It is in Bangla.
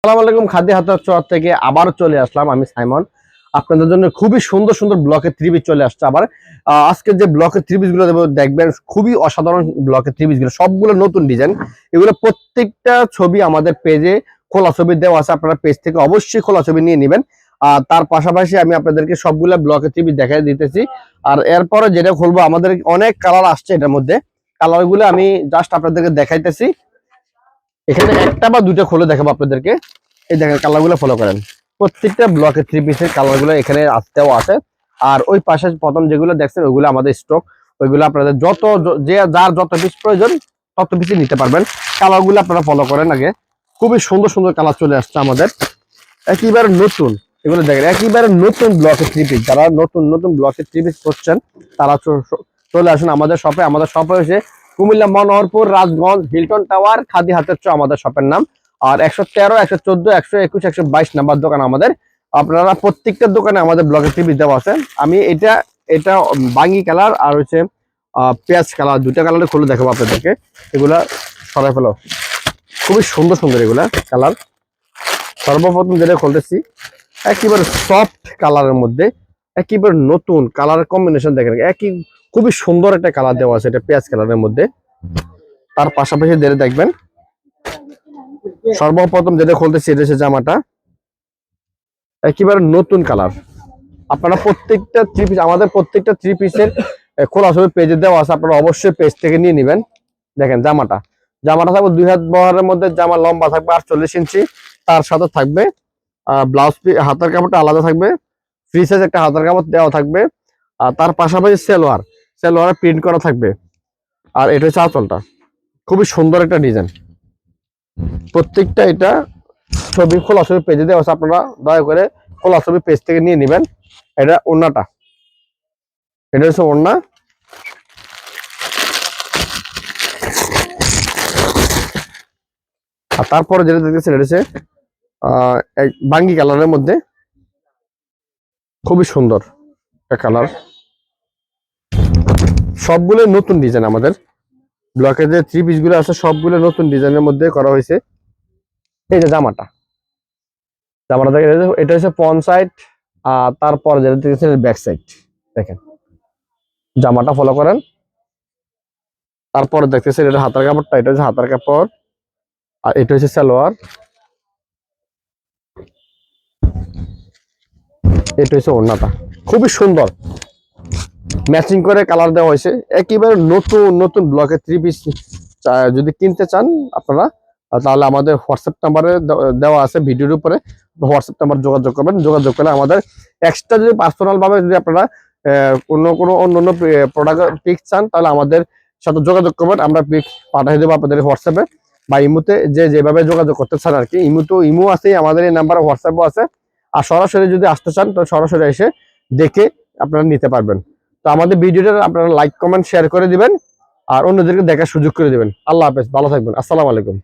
আসসালামু আলাইকুম খাদ্য হাতার চর থেকে আবার চলে আসলাম আমি সাইমন। আপনাদের জন্য খুবই সুন্দর সুন্দর ব্লকের ত্রিপিস চলে আসছে আবার। আজকে যে ব্লকের ত্রিপিসগুলো দেখবেন খুবই অসাধারণ ব্লকের ত্রিপিসগুলো, সবগুলো নতুন ডিজাইন এগুলো প্রত্যেকটা ছবি আমাদের পেজে খোলা ছবি দেওয়া আছে, আপনারা পেজ থেকে অবশ্যই খোলা ছবি নিয়ে নেবেন। আর তার পাশাপাশি আমি আপনাদেরকে সবগুলো ব্লকের ত্রিপিস দেখাই দিতেছি। আর এরপরে যেটা খুলবো, আমাদের অনেক কালার আসছে এটার মধ্যে। কালারগুলো আমি জাস্ট আপনাদেরকে দেখাইতেছি। এখানে একটা বা দুটো খুলে দেখাবো আপনাদেরকে। এই দেখেন কালারগুলো ফলো করেন। প্রত্যেকটা ব্লকের থ্রি পিসের কালারগুলো এখানে আসতেও আছে। আর ওই পাশে প্রথম যেগুলো দেখছেন, ওইগুলো আমাদের স্টক ওইগুলো আপনাদের যত যে যার যত পিস প্রয়োজন, তত পিসই নিতে পারবেন। কালারগুলো আপনারা ফলো করেন আগে। খুবই সুন্দর সুন্দর কালার চলে আসছে আমাদের। একেবারে নতুন। এগুলো দেখেন, একেবারে নতুন ব্লকের থ্রি পিস যারা নতুন নতুন ব্লকের থ্রি পিস করছেন তারা চলে আসুন আমাদের শপে আমাদের শপে হয়েছে কুমিল্লা মনোহরপুর, রাজগঞ্জ, হিলটন টাওয়ার, খাদি হাতের চো আমাদের শপের নাম। আর একশো তেরো, একশো চোদ্দ, একশো একুশ, একশো বাইশ নাম্বার দোকান আমাদের। আপনারা প্রত্যেকটা দোকানে আমাদের ব্লগের টিভি দেওয়া আছে। আমি এটা এটা বাঙ্গি কালার আর হচ্ছে পেঁয়াজ কালার দুটা কালারে খুলে দেখাবো আপনাদেরকে। এগুলা সরাই ফেলো। খুবই সুন্দর সুন্দর এগুলা কালার। সর্বপ্রথম যেটা খুলতেছি, একেবারে সফট কালারের মধ্যে, একেবারে নতুন কালার কম্বিনেশন দেখেন। একই খুবই সুন্দর একটা কালার দেওয়া আছে, এটা পেঁয়াজ কালারের মধ্যে। তার পাশাপাশি ধরে দেখবেন, সর্বপ্রথম যেটা খুলতেছি এটা জামাটা। একেবারে নতুন কালার। আপনারা প্রত্যেকটা থ্রি পিস আমাদের প্রত্যেকটা থ্রি পিসের খোলা ছবি পেজে দেওয়া আছে, আপনারা অবশ্যই পেজ থেকে নিয়ে নেবেন। দেখেন জামাটা। জামাটা থাকবে দুই হাত বহরের মধ্যে, জামা লম্বা থাকবে আটচল্লিশ ইঞ্চি, তার সাথে থাকবে ব্লাউজ হাতার কাপড়টা আলাদা থাকবে ফ্রি সাইজ একটা হাতার কাপড় দেওয়া থাকবে। আর তার পাশাপাশি সেলোয়ার। সেলোয়ারে প্রিন্ট করা থাকবে। আর এটা হচ্ছে আঁচলটা। খুবই সুন্দর একটা ডিজাইন প্রত্যেকটা এটা ছবি খোলা ছবি পেজে দেওয়া আছে। আপনারা দয়া করে খোলা ছবি পেজ থেকে নিয়ে নেবেন। এটা ওড়নাটা। এটা হচ্ছে ওড়না। আর তারপরে যেটা দেখতেছেন, এটা হচ্ছে বাঙ্গি কালারের মধ্যে। খুবই সুন্দর একটা কালার সবগুলো নতুন ডিজাইন আমাদের। ব্লকের যে থ্রি পিসগুলো আছে, সবগুলো নতুন ডিজাইনের মধ্যে করা হয়েছে। এই যে জামাটা। জামাটা দেখেন এটা হচ্ছে পন সাইড আর তারপর যেটা দেখেছেন ব্যাক সাইড দেখেন। জামাটা ফলো করেন। তারপরে দেখতেছেন, এটা হাতার কাপড়টা, এটা হচ্ছে হাতার কাপড়, আর এটা হচ্ছে সালোয়ার। এটা হচ্ছে ওড়নাটা। খুবই সুন্দর। ম্যাচিং করে কালার দেওয়া হয়েছে। একেবারে নতুন নতুন ব্লকে থ্রি পিস যদি কিনতে চান আপনারা তাহলে আমাদের হোয়াটসঅ্যাপ নাম্বারে দেওয়া আছে ভিডিওর উপরে। হোয়াটসঅ্যাপ নাম্বার যোগাযোগ করবেন। যোগাযোগ করলে আমাদের এক্সট্রা যদি পার্সোনাল ভাবে যদি আপনারা অন্য কোনো অন্য অন্য প্রোডাক্ট পিক চান, তাহলে আমাদের সাথে যোগাযোগ করবেন। আমরা পিক পাঠিয়ে দেবো আপনাদের হোয়াটসঅ্যাপে বা ইমুতে যে যেভাবে যোগাযোগ করতে চান আর কি। ইমু তো, ইমু আছে আমাদের এই নাম্বার হোয়াটসঅ্যাপও আছে। আর সরাসরি যদি আসতে চান, তো সরাসরি এসে দেখে আপনারা নিতে পারবেন। তো আমাদের ভিডিওটা আপনারা লাইক কমেন্ট শেয়ার করে দিবেন আর অন্যদেরকে দেখার সুযোগ করে দেবেন। আল্লাহ হাফেজ, ভালো থাকবেন। আসসালামু আলাইকুম।